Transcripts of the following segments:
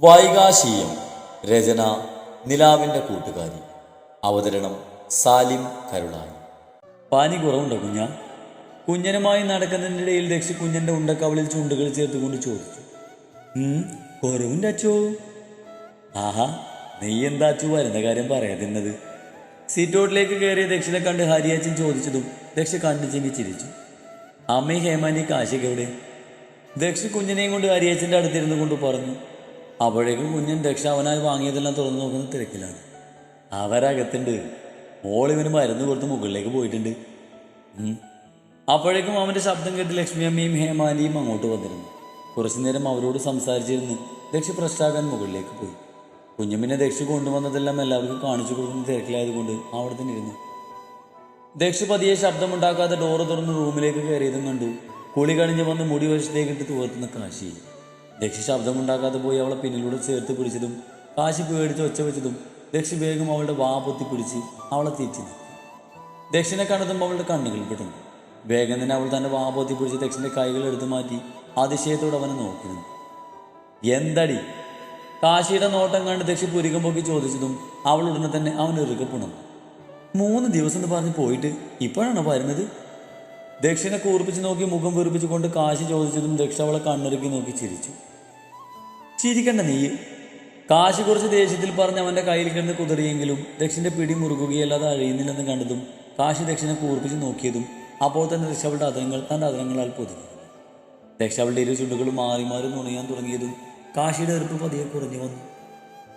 വൈകാശീയം രചന നിലാവിന്റെ കൂട്ടുകാരി. അവതരണം സാലിം കരുളായി. പാനി കുറവുണ്ടോ കുഞ്ഞ? കുഞ്ഞനുമായി നടക്കുന്നതിനിടയിൽ രക്ഷി കുഞ്ഞന്റെ ഉണ്ടക്കവളിൽ ചുണ്ടുകൾ ചേർത്തുകൊണ്ട് ചോദിച്ചു. കുറവുണ്ട് അച്ചോ? ആഹാ നീ എന്താ അച്ചു വരുന്ന കാര്യം പറയാതിരുന്നത് സീറ്റോട്ടിലേക്ക് കയറിയ ദക്ഷിണെ കണ്ട് ഹരിയച്ചൻ ചോദിച്ചതും ദക്ഷ കണ്ടു ചെങ്ങി ചിരിച്ചു. അമ്മയും ഹേമാനി കാശിക്ക് എവിടെ? ദക്ഷ കുഞ്ഞിനെയും കൊണ്ട് ഹരിയച്ചന്റെ അടുത്തിരുന്നു കൊണ്ട് പറഞ്ഞു അപ്പോഴേക്കും കുഞ്ഞൻ രക്ഷ അവനായി വാങ്ങിയതെല്ലാം തുറന്നു നോക്കുന്ന തിരക്കിലാണ്. അവരകത്തുണ്ട്. മോളിവന് മരുന്ന് കൊടുത്ത് മുകളിലേക്ക് പോയിട്ടുണ്ട്. അപ്പോഴേക്കും അവന്റെ ശബ്ദം കേട്ട് ലക്ഷ്മി അമ്മയും ഹേമാലിയും അങ്ങോട്ട് വന്നിരുന്നു. കുറച്ചു നേരം അവരോട് സംസാരിച്ചിരുന്ന് ദക്ഷ പ്രശ്നാകാൻ മുകളിലേക്ക് പോയി. കുഞ്ഞമ്മിനെ ദക്ഷ കൊണ്ടുവന്നതെല്ലാം എല്ലാവർക്കും കാണിച്ചു കൊടുക്കുന്ന തിരക്കിലായതുകൊണ്ട് അവിടെ തന്നെ ഇരുന്നു. ദക്ഷ പതിയെ ശബ്ദമുണ്ടാക്കാതെ ഡോറ് തുറന്ന് റൂമിലേക്ക് കയറിയതും കണ്ടു. കുളി കഴിഞ്ഞ് വന്ന് മുടി വശത്തേക്കിട്ട് തുവർത്തുന്ന കാശി ദക്ഷ ശബ്ദമുണ്ടാക്കാതെ പോയി അവളെ പിന്നിലൂടെ ചേർത്ത് പിടിച്ചതും കാശി പേടിച്ച് ഒച്ച വെച്ചതും ദക്ഷി വേഗം അവളുടെ വാ പൊത്തി പിടിച്ച് അവളെ തിരിച്ചു ദക്ഷിനെ കണ്ടതും അവളുടെ കണ്ണുകൾ പെടുന്നു വേഗം തന്നെ അവൾ തന്റെ വാ പൊത്തി പിടിച്ച് ദക്ഷിന്റെ കൈകൾ എടുത്തു മാറ്റി അതിശയത്തോടെ അവനെ നോക്കി നിന്നു എന്തടി? കാശിയുടെ നോട്ടം കണ്ട് ദക്ഷി പുരികം പൊക്കി ചോദിച്ചതും അവൾ ഉടനെ തന്നെ അവൻ ഇറുകെ പുണർന്നു. മൂന്ന് ദിവസം എന്ന് പറഞ്ഞ് പോയിട്ട് ഇപ്പോഴാണോ വരുന്നത്? ദക്ഷിണെ കൂർപ്പിച്ച് നോക്കി മുഖം വീർപ്പിച്ചുകൊണ്ട് കാശി ചോദിച്ചതും ദക്ഷ അവളെ കണ്ണിറുക്കി നോക്കി ചിരിച്ചു. ചിരിക്കണ്ട നീ. കാശ് കുറച്ച് ദേഷ്യത്തിൽ പറഞ്ഞ് അവന്റെ കയ്യിൽ കിടന്ന് കുതിറിയെങ്കിലും ദക്ഷിന്റെ പിടി മുറുകുകയല്ലാതെ അഴിയുന്നില്ലെന്ന് കണ്ടതും കാശി ദക്ഷിണെ കൂർപ്പിച്ച് നോക്കിയതും അപ്പോൾ തന്നെ ദക്ഷവളുടെ അതങ്ങൾ തന്റെ അതങ്ങളാൽ പൊതിഞ്ഞു. ദക്ഷ അവളുടെ ഇരു ചുണ്ടുകൾ മാറി മാറി നുണയാൻ തുടങ്ങിയതും കാശിയുടെ എറുപ്പ് പതിയെ കുറഞ്ഞു വന്നു.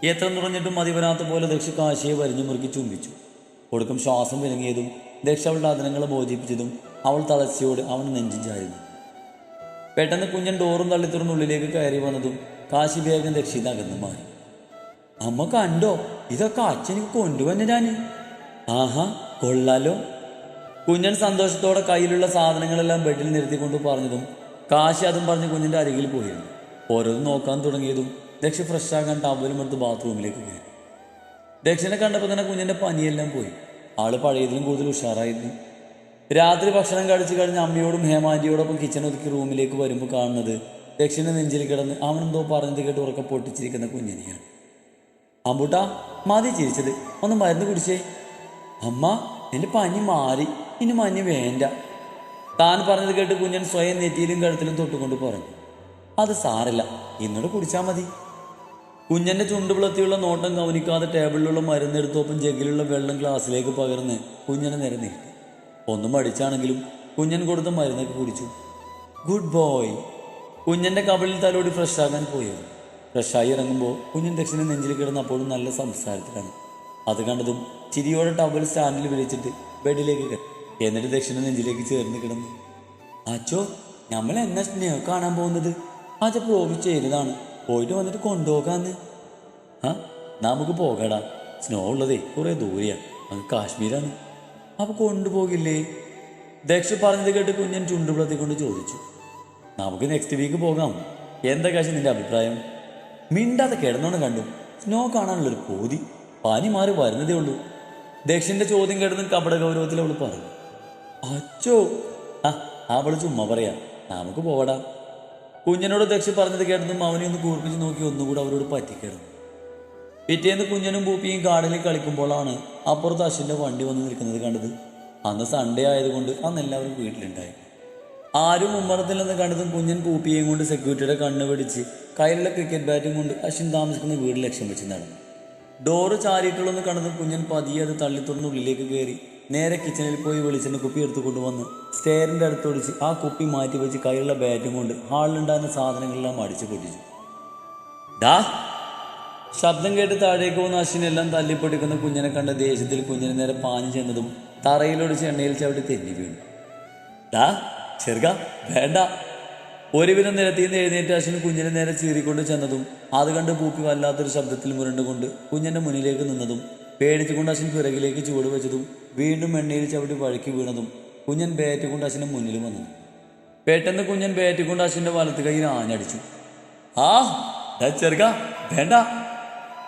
എത്ര നുറഞ്ഞിട്ടും മതി വരാത്ത പോലെ ദക്ഷ കാശിയെ വരിഞ്ഞു മുറുക്കി ചുംബിച്ചു. ഒടുക്കം ശ്വാസം വിലങ്ങിയതും ദക്ഷ അവളുടെ ബോധിപ്പിച്ചതും അവൾ തളച്ചയോട് അവൻ നെഞ്ചിഞ്ചായിരുന്നു പെട്ടെന്ന് കുഞ്ഞൻ ഡോറും തള്ളിത്തുറന്നുള്ളിലേക്ക് കയറി വന്നതും കാശി വേഗം ദക്ഷിണ അകന്ന് മാറി. അമ്മ കണ്ടോ? ഇതൊക്കെ അച്ഛനിക്ക് കൊണ്ടുവന്നതാണ്. ആഹാ കൊള്ളാലോ. കുഞ്ഞൻ സന്തോഷത്തോടെ കയ്യിലുള്ള സാധനങ്ങളെല്ലാം ബെഡിൽ നിർത്തിക്കൊണ്ട് പറഞ്ഞതും കാശി അതും പറഞ്ഞ് കുഞ്ഞിന്റെ അരികിൽ പോയിരുന്നു. ഓരോന്നും നോക്കാൻ തുടങ്ങിയതും ദക്ഷ ഫ്രഷാകാൻ ടവലും എടുത്ത് ബാത്റൂമിലേക്ക് കയറി. ദക്ഷിനെ കണ്ടപ്പോൾ തന്നെ കുഞ്ഞിന്റെ പനിയെല്ലാം പോയി. ആൾ പഴയതിലും കൂടുതൽ ഉഷാറായിരുന്നു. രാത്രി ഭക്ഷണം കഴിച്ചു കഴിഞ്ഞ് അമ്മയോടും ഹേമാന്റിയോടൊപ്പം കിച്ചൺ ഒതുക്കി റൂമിലേക്ക് വരുമ്പോൾ കാണുന്നത് ദക്ഷിണ നെഞ്ചിൽ കിടന്ന് അവനെന്തോ പറഞ്ഞത് കേട്ട് ഉറക്കെ പൊട്ടിച്ചിരിക്കുന്ന കുഞ്ഞിനെയാണ്. അമ്പൂട്ടാ മതി ചിരിച്ചത് ഒന്ന് മരുന്ന് കുടിച്ചേ. അമ്മ എന്റെ പനി മാറി ഇനി മഞ്ഞ് വേണ്ട. താൻ പറഞ്ഞത് കേട്ട് കുഞ്ഞൻ സ്വയം നെറ്റിയിലും കഴുത്തിലും തൊട്ടുകൊണ്ട് പറഞ്ഞു. അത് സാരല്ല ഇന്നോട് കുടിച്ചാൽ മതി. കുഞ്ഞന്റെ ചുണ്ടുപിളത്തിയുള്ള നോട്ടം കവനിക്കാതെ ടേബിളിലുള്ള മരുന്നെടുത്തൊപ്പം ജഗിലുള്ള വെള്ളം ഗ്ലാസ്സിലേക്ക് പകർന്ന് കുഞ്ഞനെ നേരെ നീട്ടി. ഒന്നും അടിച്ചാണെങ്കിലും കുഞ്ഞൻ കൊടുത്ത മരുന്നൊക്കെ കുടിച്ചു. Good boy. കുഞ്ഞന്റെ കബളിൽ തലോടി ഫ്രഷ് ആകാൻ പോയത് ഫ്രഷായി ഇറങ്ങുമ്പോൾ കുഞ്ഞൻ ദക്ഷിണ നെഞ്ചിൽ കിടന്ന് അപ്പോഴും നല്ല സംസാരത്തിലാണ്. അത് കണ്ടതും ചിരിയോടെ ടവൽ സ്റ്റാൻഡിൽ വിളിച്ചിട്ട് ബെഡിലേക്ക് എന്നിട്ട് ദക്ഷിണ നെഞ്ചിലേക്ക് ചേർന്ന് കിടന്നു. അച്ചോ നമ്മൾ എന്നാ സ്നേഹ കാണാൻ പോകുന്നത്? അച്ഛ പ്രോമിസ് ചെയ്തതാണ് പോയിട്ട് വന്നിട്ട് കൊണ്ടുപോകാന്ന്. ആ നമുക്ക് പോകടാ. സ്നോ ഉള്ളതേ കുറേ ദൂരെയാണ് അത് കാശ്മീരാണ്. അപ്പോൾ കൊണ്ടുപോകില്ലേ? ദക്ഷ പറഞ്ഞത് കേട്ട് കുഞ്ഞൻ ചുണ്ടുപിളത്തിക്കൊണ്ട് ചോദിച്ചു. നമുക്ക് നെക്സ്റ്റ് വീക്ക് പോകാം. എന്താ കാശ് നിന്റെ അഭിപ്രായം? മിണ്ടാതെ കിടന്നോണ്ട് കണ്ടു. സ്നോ കാണാനുള്ളൊരു കോതി പനി മാറി വരുന്നതേ ഉള്ളൂ. ദക്ഷിന്റെ ചോദ്യം കേട്ടതും കപട ഗൗരവത്തിൽ അവൾ പറഞ്ഞു. അച്ചോ. ആ അവൾ ചുമ്മാ പറയാ. നമുക്ക് പോവടാ. കുഞ്ഞനോട് ദക്ഷ പറഞ്ഞത് കേട്ടതും അവനെ ഒന്ന് കൂർപ്പിച്ച് നോക്കി ഒന്നുകൂടെ അവരോട് പറ്റിക്കിടന്നു പിറ്റേന്ന് കുഞ്ഞനും പൂപ്പിയും കാടലിൽ കളിക്കുമ്പോഴാണ് അപ്പുറത്ത് അശ്വിന്റെ വണ്ടി വന്ന് നിൽക്കുന്നത് കണ്ടത്. അന്ന് സൺഡേ ആയതുകൊണ്ട് അന്ന് എല്ലാവരും വീട്ടിലുണ്ടായി. ആരും ഉമ്മറത്തിൽ നിന്ന് കണ്ടതും കുഞ്ഞൻ പൂപ്പിയെയും കൊണ്ട് സെക്യൂരിറ്റിയുടെ കണ്ണ് പിടിച്ച് കയ്യിലുള്ള ക്രിക്കറ്റ് ബാറ്റും കൊണ്ട് അശ്വിൻ താമസിക്കുന്ന വീട് ലക്ഷ്യം വെച്ച് നടന്നു. ഡോറ് ചാരിയിട്ടുള്ളെന്ന് കണ്ടതും കുഞ്ഞൻ പതിയെ അത് തള്ളി തുറന്ന് ഉള്ളിലേക്ക് കയറി. നേരെ കിച്ചണിൽ പോയി വെളിച്ചെണ്ണ കുപ്പി എടുത്തു കൊണ്ടുവന്ന് സ്റ്റെയറിന്റെ അടുത്തൊടിച്ച് ആ കുപ്പി മാറ്റി വെച്ച് കയ്യിലുള്ള ബാറ്റും കൊണ്ട് ഹാളിലുണ്ടായിരുന്ന സാധനങ്ങളെല്ലാം അടിച്ചു പൊട്ടിച്ചു. ഡാ ശബ്ദം കേട്ട് താഴേക്ക് പോകുന്ന അശ്വിനെല്ലാം തല്ലിപ്പൊടിക്കുന്ന കുഞ്ഞിനെ കണ്ട ദേഷ്യത്തിൽ കുഞ്ഞിനെ നേരെ പാഞ്ഞു ചെന്നതും തറയിലൊടിച്ച് എണ്ണയിൽ ചവിട്ടി തെന്നി വീണു. ഡാ ചെറുക വേണ്ട. ഒരുവിധം നിന്ന് എഴുന്നേറ്റ് അശ്വിൻ കുഞ്ഞിനെ നേരെ ചീറിക്കൊണ്ട് ചെന്നതും അത് കണ്ട് പൂപ്പി വല്ലാത്തൊരു ശബ്ദത്തിൽ മുരണ്ടുകൊണ്ട് കുഞ്ഞിന്റെ മുന്നിലേക്ക് നിന്നതും പേടിച്ചുകൊണ്ട് അശ്വിൻ പിറകിലേക്ക് ചുവട് വെച്ചതും വീണ്ടും എണ്ണയിൽ ചവിട്ടി വഴുക്കി വീണതും കുഞ്ഞൻ ബാറ്റ് കൊണ്ട് അശ്വിന്റെ മുന്നിൽ വന്നു പെട്ടെന്ന് കുഞ്ഞൻ ബാറ്റ് കൊണ്ട് അശ്വിന്റെ വലത്ത് കൈയിൽ ആഞ്ഞടിച്ചു. ആ ചെറുക്ക ചെറുക വേണ്ട.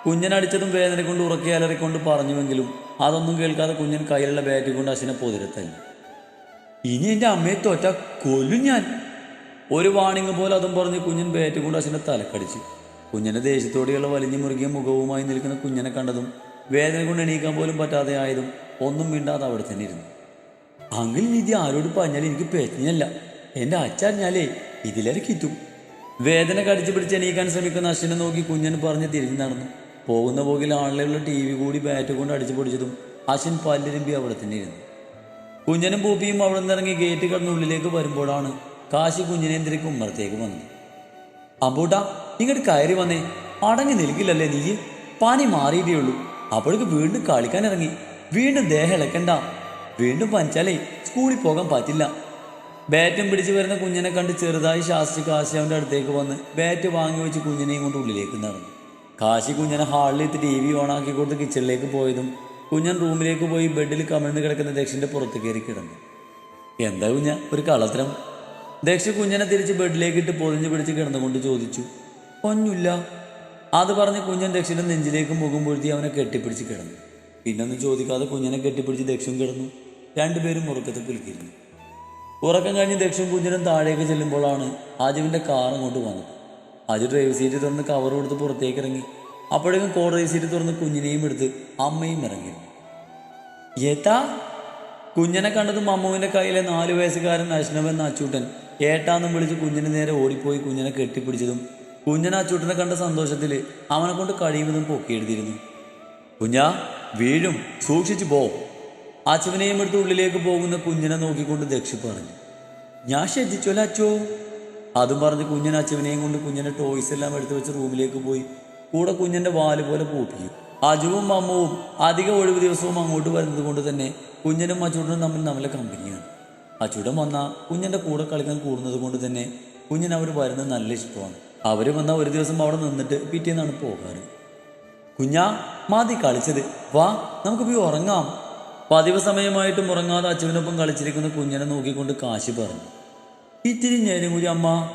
കുഞ്ഞൻ അടിച്ചതും വേദന കൊണ്ട് ഉറക്കി അലറിക്കൊണ്ട് പറഞ്ഞുവെങ്കിലും അതൊന്നും കേൾക്കാതെ കുഞ്ഞൻ കയ്യിലുള്ള ബാറ്റ് കൊണ്ട് അശ്വിനെ പൊതിരത്തല്ല. ഇനി എന്റെ അമ്മയെ തോറ്റ കൊല്ലും ഞാൻ. ഒരു വാണിങ് പോലെ അതും പറഞ്ഞ് കുഞ്ഞൻ ബാറ്റ് കൊണ്ട് അച്ഛന്റെ തലക്കടിച്ചു. കുഞ്ഞിന്റെ ദേഷ്യത്തോടെയുള്ള വലിഞ്ഞു മുറുകിയ മുഖവുമായി നിൽക്കുന്ന കുഞ്ഞിനെ കണ്ടതും വേദന കൊണ്ട് എണീക്കാൻ പോലും പറ്റാതെ ആയതും ഒന്നും മിണ്ടാതെ അവിടെ തന്നെ ഇരുന്നു. അങ്ങിൽ നിധി ആരോട് പറഞ്ഞാൽ എനിക്ക് പേറ്റിനല്ല എന്റെ അച്ഛറിഞ്ഞാലേ ഇതിലേറെ കിറ്റും വേദന കടിച്ചു പിടിച്ച് എണീക്കാൻ ശ്രമിക്കുന്ന അശ്വിനെ നോക്കി കുഞ്ഞൻ പറഞ്ഞ് തിരിഞ്ഞു നടന്നു. പോകുന്ന പോകിൽ ആളിലുള്ള ടി വി കൂടി ബാറ്റ് കൊണ്ട് അടിച്ചു പൊടിച്ചതും അശ്വിൻ പല്ലിരുമ്പി അവിടെ തന്നെ ഇരുന്നു. കുഞ്ഞനും പൂപ്പിയും അവിടെ നിന്നിറങ്ങി ഗേറ്റ് കടന്നുള്ളിലേക്ക് വരുമ്പോഴാണ് കാശി കുഞ്ഞിനെ എന്തിരിക്കും ഉമ്മറത്തേക്ക് വന്നത്? അമ്പൂട്ട ഇങ്ങോട്ട് കയറി വന്നേ. അടങ്ങി നിൽക്കില്ലല്ലേ നീ പനി മാറിയിട്ടേ ഉള്ളൂ. അപ്പോഴേക്ക് വീണ്ടും കളിക്കാൻ ഇറങ്ങി. വീണ്ടും ദേഹം ഇളക്കണ്ട. വീണ്ടും പനിച്ചാലേ സ്കൂളിൽ പോകാൻ പറ്റില്ല. ബാറ്റും പിടിച്ച് വരുന്ന കുഞ്ഞിനെ കണ്ട് ചെറുതായി ശാസ്ത്രി കാശി അവന്റെ അടുത്തേക്ക് വന്ന് ബാറ്റ് വാങ്ങി വെച്ച് കുഞ്ഞിനെയും കൊണ്ട് ഉള്ളിലേക്ക് നടന്നു. കാശി കുഞ്ഞിനെ ഹാളിലെത്തി ടി വി ഓണാക്കി കൊടുത്ത് കിച്ചണിലേക്ക് പോയതും കുഞ്ഞൻ റൂമിലേക്ക് പോയി ബെഡിൽ കമിഴ്ന്ന് കിടക്കുന്ന ദക്ഷിന്റെ പുറത്ത് കയറി കിടന്നു. എന്താ കുഞ്ഞ ഒരു കള്ളത്തരം? ദക്ഷ കുഞ്ഞനെ തിരിച്ച് ബെഡിലേക്ക് ഇട്ട് പൊതിഞ്ഞു പിടിച്ച് കിടന്നുകൊണ്ട് ചോദിച്ചു ഒന്നുമില്ല അത് പറഞ്ഞ് കുഞ്ഞൻ ദക്ഷിന്റെ നെഞ്ചിലേക്ക് മുഖം പൊഴുത്തി അവനെ കെട്ടിപ്പിടിച്ച് കിടന്നു. പിന്നൊന്നും ചോദിക്കാതെ കുഞ്ഞനെ കെട്ടിപ്പിടിച്ച് ദക്ഷൻ കിടന്നു. രണ്ടുപേരും ഉറക്കത്തിൽ കുലിക്കിരുന്നു ഉറക്കം കഴിഞ്ഞ് ദക്ഷൻ കുഞ്ഞനും താഴേക്ക് ചെല്ലുമ്പോഴാണ് ആജുവിന്റെ കാർ അങ്ങോട്ട് വന്നത്. ആജു ഡ്രൈവ് സീറ്റ് തുറന്ന് കവർ കൊടുത്ത് പുറത്തേക്ക് ഇറങ്ങി. അപ്പോഴേക്കും കോടതി സീറ്റ് തുറന്ന് കുഞ്ഞിനെയും എടുത്ത് അമ്മയും ഇറങ്ങി. ഏട്ടാ കുഞ്ഞിനെ കണ്ടത് അമ്മുവിന്റെ കയ്യിലെ നാല് വയസ്സുകാരൻ അശ്നവെന്ന അച്ചൂട്ടൻ ഏട്ടാന്നും വിളിച്ച് കുഞ്ഞിനെ നേരെ ഓടിപ്പോയി കുഞ്ഞിനെ കെട്ടിപ്പിടിച്ചതും കുഞ്ഞൻ അച്ചൂട്ടനെ കണ്ട സന്തോഷത്തിൽ അവനെ കൊണ്ട് കഴിയുന്നതും പൊക്കിയെഴുതിയിരുന്നു കുഞ്ഞാ വീഴും സൂക്ഷിച്ചു പോ. അച്ചുവിനെയും എടുത്ത് ഉള്ളിലേക്ക് പോകുന്ന കുഞ്ഞിനെ നോക്കിക്കൊണ്ട് ദക്ഷി പറഞ്ഞു. ഞാൻ ശ്രദ്ധിച്ചോല അച്ചോ. അതും പറഞ്ഞ് കുഞ്ഞൻ അച്ചുവിനെയും കൊണ്ട് കുഞ്ഞിനെ ടോയ്സ് എല്ലാം എടുത്തു വെച്ച് റൂമിലേക്ക് പോയി കൂടെ കുഞ്ഞിന്റെ വാൽ പോലെ പൂപ്പിക്കും അജുവും അമ്മവും അധിക ഒഴിവ് ദിവസവും അങ്ങോട്ട് വരുന്നത് കൊണ്ട് തന്നെ കുഞ്ഞനും അച്ചൂടനും തമ്മിൽ നല്ല കമ്പനിയാണ്. അച്ചൂടൻ വന്നാൽ കുഞ്ഞിന്റെ കൂടെ കളിക്കാൻ കൂടുന്നത് കൊണ്ട് തന്നെ കുഞ്ഞിന് അവർ വരുന്നത് നല്ല ഇഷ്ടമാണ്. അവർ വന്നാൽ ഒരു ദിവസം അവിടെ നിന്നിട്ട് പിറ്റേന്നാണ് പോകാറ്. കുഞ്ഞാ മാതി കളിച്ചത്. വാ നമുക്ക് പോയി ഉറങ്ങാം. പതിവ് സമയമായിട്ടും ഉറങ്ങാതെ അച്ഛനൊപ്പം കളിച്ചിരിക്കുന്ന കുഞ്ഞിനെ നോക്കിക്കൊണ്ട് കാശി പറഞ്ഞു. ഇത്തിരി നേരം കൂടി അമ്മ.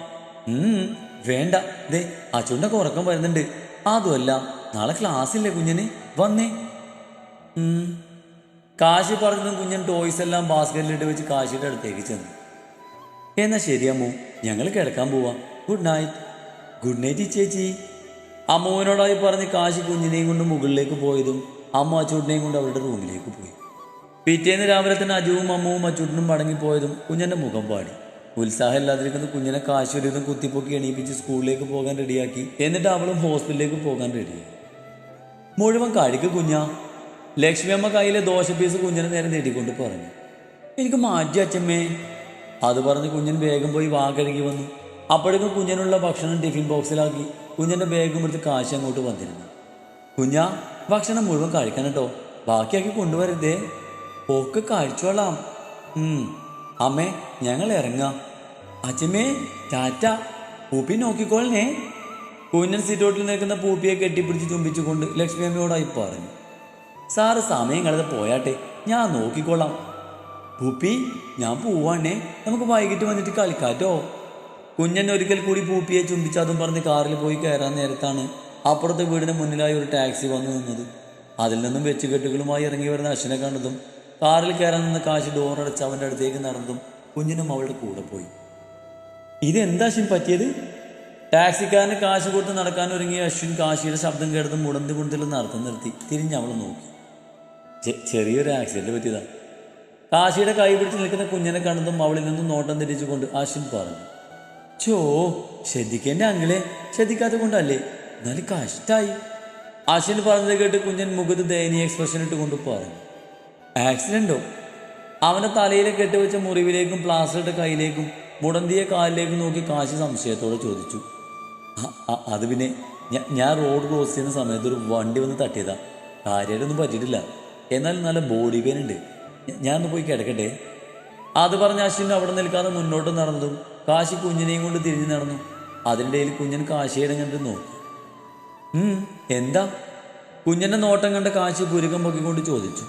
വേണ്ട. ദേ അച്ഛന്റെ ഉറക്കം വരുന്നുണ്ട്. അതുമല്ല നാളെ ക്ലാസ്സില്ലേ കുഞ്ഞിന്? വന്നേ. കാശി പറഞ്ഞതും കുഞ്ഞൻ ടോയ്സ് എല്ലാം ബാസ്കറ്റിലിട്ട് വെച്ച് കാശിയുടെ അടുത്തേക്ക് ചെന്നു. എന്നാ ശരി ഞങ്ങൾ കിടക്കാൻ പോവാം. ഗുഡ് നൈറ്റ് ഗുഡ് നൈറ്റ് ചേച്ചി. അമ്മുവിനോടായി പറഞ്ഞ് കാശി കുഞ്ഞിനെയും കൊണ്ട് മുകളിലേക്ക് പോയതും അമ്മ അച്ചൂട്ടിനെയും കൊണ്ട് അവരുടെ റൂമിലേക്ക് പോയി. പിറ്റേന്ന് രാവിലെ തന്നെ അജുവും അമ്മുവും അച്ചൂട്ടനും മടങ്ങിപ്പോയതും കുഞ്ഞന്റെ മുഖം പാടി. ഉത്സാഹം ഇല്ലാതിരിക്കുന്ന കുഞ്ഞിനെ കാശി ഒരു വിധം കുത്തിപ്പൊക്കി എണീപ്പിച്ച് സ്കൂളിലേക്ക് പോകാൻ റെഡിയാക്കി. എന്നിട്ട് അവളും ഹോസ്പിറ്റലിലേക്ക് പോകാൻ റെഡിയായി മുഴുവൻ കഴിക്ക് കുഞ്ഞാ. ലക്ഷ്മി അമ്മ കയ്യിലെ ദോശ പീസ് കുഞ്ഞിനെ നേരെ നേടിക്കൊണ്ട് പറഞ്ഞു. എനിക്ക് മാറ്റി അച്ഛമ്മേ. അത് പറഞ്ഞ് കുഞ്ഞൻ വേഗം പോയി വാ കഴുകി വന്നു. അപ്പോഴേക്കും കുഞ്ഞനുള്ള ഭക്ഷണം ടിഫിൻ ബോക്സിലാക്കി. കുഞ്ഞിന്റെ ബാഗും എടുത്ത് കാശ് അങ്ങോട്ട് വന്നിരുന്നു. കുഞ്ഞാ ഭക്ഷണം മുഴുവൻ കഴിക്കണം കേട്ടോ ബാക്കിയാക്കി കൊണ്ടുവരരുതേ. ഒക്കെ കഴിച്ചോളാം. അമ്മേ ഞങ്ങൾ ഇറങ്ങാം. അച്ഛമ്മേ ടാറ്റ പൂപ്പി നോക്കിക്കോളണേ. കുഞ്ഞൻ സിറ്റോട്ടിൽ നിൽക്കുന്ന പൂപ്പിയെ കെട്ടിപ്പിടിച്ച് ചുംബിച്ചുകൊണ്ട് ലക്ഷ്മി അമ്മയോടായി പറഞ്ഞു. സാറ് സമയം കളത് പോയാട്ടെ ഞാൻ നോക്കിക്കോളാം. പൂപ്പി ഞാൻ പോവാണേ. നമുക്ക് വൈകിട്ട് വന്നിട്ട് കളിക്കാറ്റോ കുഞ്ഞൻ ഒരിക്കൽ കൂടി പൂപ്പിയെ ചുംബിച്ചതും പറഞ്ഞ് കാറിൽ പോയി കയറാൻ നേരത്താണ് അപ്പുറത്തെ വീടിന് മുന്നിലായി ഒരു ടാക്സി വന്നു നിന്നത്. അതിൽ നിന്നും വെച്ചുകെട്ടുകളുമായി ഇറങ്ങി വരുന്ന അശ്വിനെ കണ്ടതും കാറിൽ കയറാൻ നിന്ന് കാശ് ഡോറടച്ച് അവന്റെ അടുത്തേക്ക് നടന്നതും കുഞ്ഞിനും അവളുടെ കൂടെ പോയി. ഇതെന്താ അശ്വിൻ പറ്റിയത്? ടാക്സിക്കാരന് കാശ് കൊടുത്ത് നടക്കാൻ ഒരുങ്ങിയ അശ്വിൻ കാശിയുടെ ശബ്ദം കേട്ടതും മുടന്തി കുണ്ടത്തിൽ നടത്തം നിർത്തി. തിരിഞ്ഞ് അവൾ നോക്കി. ചെറിയൊരു ആക്സിഡന്റ് പറ്റിയതാ. കാശിയുടെ കൈ പിടിച്ച് നിൽക്കുന്ന കുഞ്ഞിനെ കണ്ടതും അവളിൽ നിന്നും നോട്ടം തിരിച്ചുകൊണ്ട് അശ്വിൻ പറഞ്ഞു ചോ ശ്രദ്ധിക്കേണ്ട അങ്ങളെ ശ്രദ്ധിക്കാത്ത കൊണ്ടല്ലേ എന്നാലും കഷ്ടായി. അശ്വിൻ പറഞ്ഞത് കേട്ട് കുഞ്ഞൻ മുഖത്ത് ദയനീയ എക്സ്പ്രഷൻ ഇട്ട് കൊണ്ട് പറഞ്ഞു ആക്സിഡന്റോ? അവന്റെ തലയിലെ കെട്ടിവെച്ച മുറിവിലേക്കും കയ്യിലേക്കും കൈയിലേക്കും മുടന്തിയ കാലിലേക്കും നോക്കി കാശി സംശയത്തോടെ ചോദിച്ചു. "അ- അ- അത് പിന്നെ ഞാൻ റോഡ് ക്രോസ് ചെയ്യുന്ന സമയത്ത് ഒരു വണ്ടി വന്ന് തട്ടിയതാ. കാര്യമായിട്ടൊന്നും പറ്റിയിട്ടില്ല. എന്നാലും നല്ല ബോഡി പെയിൻ ഉണ്ട്. ഞാനൊന്ന് പോയി കിടക്കട്ടെ. അത് പറഞ്ഞ അശ്വിൻ അവിടെ നിൽക്കാതെ മുന്നോട്ട് നടന്നതും കാശി കുഞ്ഞിനെയും കൊണ്ട് തിരിഞ്ഞു നടന്നു. അതിനിടയിൽ കുഞ്ഞൻ കാശിയുടെ കണ്ട് നോക്കി. എന്താ? കുഞ്ഞന്റെ നോട്ടം കണ്ട കാശി പുരുക്കം പൊക്കിക്കൊണ്ട് ചോദിച്ചു.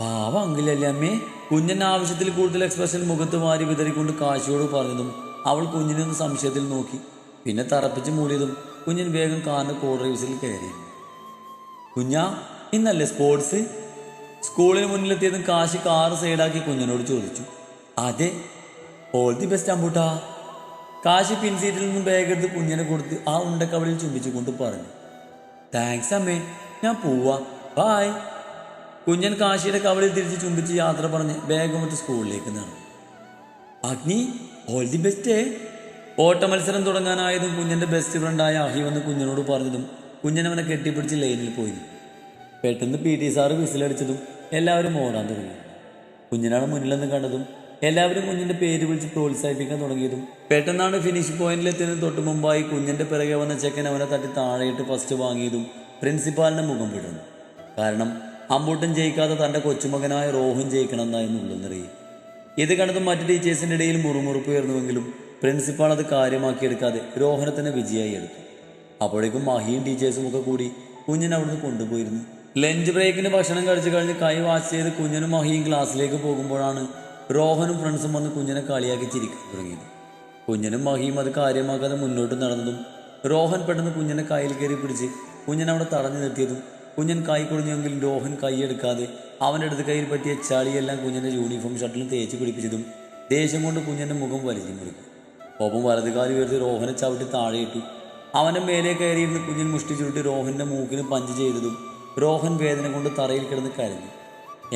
പാവ അങ്കിലല്ലേ അമ്മേ? കുഞ്ഞൻ ആവശ്യത്തിൽ കൂടുതൽ എക്സ്പ്രഷൻ മുഖത്ത് മാറി വിതറിക്കൊണ്ട് കാശിയോട് പറഞ്ഞതും അവൾ കുഞ്ഞിനെ ഒന്ന് സംശയത്തിൽ നോക്കി. പിന്നെ തറപ്പിച്ച് മൂടിയതും കുഞ്ഞൻ വേഗം കാറിന് കോഡ്രൈവ്സിൽ കയറി. കുഞ്ഞാ ഇന്നല്ലേ സ്പോർട്സ് സ്കൂളിന് മുന്നിലെത്തിയതും കാശി കാറ് സൈഡാക്കി കുഞ്ഞനോട് ചോദിച്ചു. അതെ ഓൾ ദി ബെസ്റ്റ് അമ്പൂട്ടാ. കാശി പിൻസീറ്റിൽ നിന്നും ബാഗ് എടുത്ത് കുഞ്ഞിനെ കൊടുത്ത് ആ ഉണ്ടക്കവളിൽ ചുംബിച്ചുകൊണ്ട് പറഞ്ഞു. താങ്ക്സ് അമ്മേ ഞാൻ പോവാ. ബായ് കുഞ്ഞൻ കാശിയുടെ കവളിൽ തിരിച്ച് ചുംബിച്ച് യാത്ര പറഞ്ഞ് ബാഗുമൊത്ത് സ്കൂളിലേക്ക് നടന്നു. അഗ്നി ഓൾ ദി ബെസ്റ്റ് ഓട്ട മത്സരം തുടങ്ങാനായതും കുഞ്ഞന്റെ ബെസ്റ്റ് ഫ്രണ്ടായ അഹി വന്ന് കുഞ്ഞിനോട് പറഞ്ഞതും കുഞ്ഞൻ അവനെ കെട്ടിപ്പിടിച്ച് ലൈനിൽ പോയി. പെട്ടെന്ന് പി ടി സാറ് വിസിലടിച്ചതും എല്ലാവരും ഓടാൻ തുടങ്ങി. കുഞ്ഞിനാണ് മുന്നിലെന്ന് കണ്ടതും എല്ലാവരും കുഞ്ഞിന്റെ പേര് വിളിച്ച് പ്രോത്സാഹിപ്പിക്കാൻ തുടങ്ങിയതും പെട്ടെന്നാണ് ഫിനിഷ് പോയിന്റിലെത്തിയതിന് തൊട്ട് മുമ്പായി കുഞ്ഞിന്റെ പിറകെ വന്ന ചെക്കൻ അവനെ തട്ടി താഴെയിട്ട് ഫസ്റ്റ് വാങ്ങിയതും പ്രിൻസിപ്പാലിന്റെ മുഖം വിടുന്നു കാരണം അമ്പൂട്ടൻ ജയിക്കാതെ തന്റെ കൊച്ചുമകനായ റോഹൻ ജയിക്കണമെന്നായിരുന്നു ഉള്ളെന്നറിയും ഇത് കണ്ടതും മറ്റു ടീച്ചേഴ്സിന്റെ ഇടയിൽ മുറുമുറുപ്പ് ഉയർന്നുവെങ്കിലും പ്രിൻസിപ്പാൾ അത് കാര്യമാക്കിയെടുക്കാതെ രോഹനെ തന്നെ വിജയായി എടുത്തു. അപ്പോഴേക്കും മഹിയും ടീച്ചേഴ്സും ഒക്കെ കൂടി കുഞ്ഞിനെ അവിടുന്ന് കൊണ്ടുപോയിരുന്നു. ലഞ്ച് ബ്രേക്കിന് ഭക്ഷണം കഴിച്ചു കഴിഞ്ഞ് കൈ വാച്ച് ചെയ്ത് കുഞ്ഞിനും മഹിയും ക്ലാസ്സിലേക്ക് പോകുമ്പോഴാണ് രോഹനും ഫ്രണ്ട്സും വന്ന് കുഞ്ഞിനെ കളിയാക്കി ചിരിക്കാൻ തുടങ്ങിയത്. കുഞ്ഞിനും മഹിയും അത് കാര്യമാക്കാതെ മുന്നോട്ട് നടന്നതും രോഹൻ പെട്ടെന്ന് കുഞ്ഞിനെ കയ്യിൽ കയറി പിടിച്ച് കുഞ്ഞിനെ അവിടെ തടഞ്ഞു നിർത്തിയതും കുഞ്ഞൻ കൈ കുടിഞ്ഞെങ്കിലും രോഹൻ കൈയെടുക്കാതെ അവന്റെ അടുത്ത് കയ്യിൽ പറ്റിയ ചളിയെല്ലാം കുഞ്ഞിന്റെ യൂണിഫോം ഷർട്ടിൽ തേച്ച് പിടിപ്പിച്ചതും ദേഷ്യം കൊണ്ട് കുഞ്ഞന്റെ മുഖം വലിച്ചു മുറിക്കും. ഒപ്പം വലതുകാലി ഉയർത്തി രോഹനെ ചവിട്ടി താഴെയിട്ടു അവന്റെ മേലെ കയറിയിരുന്ന് കുഞ്ഞൻ മുഷ്ടി ചുരുട്ടി രോഹന്റെ മൂക്കിന് പഞ്ച് ചെയ്തതും രോഹൻ വേദന കൊണ്ട് തറയിൽ കിടന്ന് കരഞ്ഞു.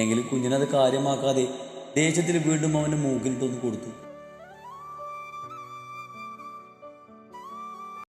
എങ്കിലും കുഞ്ഞിനത് കാര്യമാക്കാതെ ദേഷ്യത്തിൽ വീണ്ടും അവന്റെ മൂക്കിലിട്ടൊന്ന് കൊടുത്തു.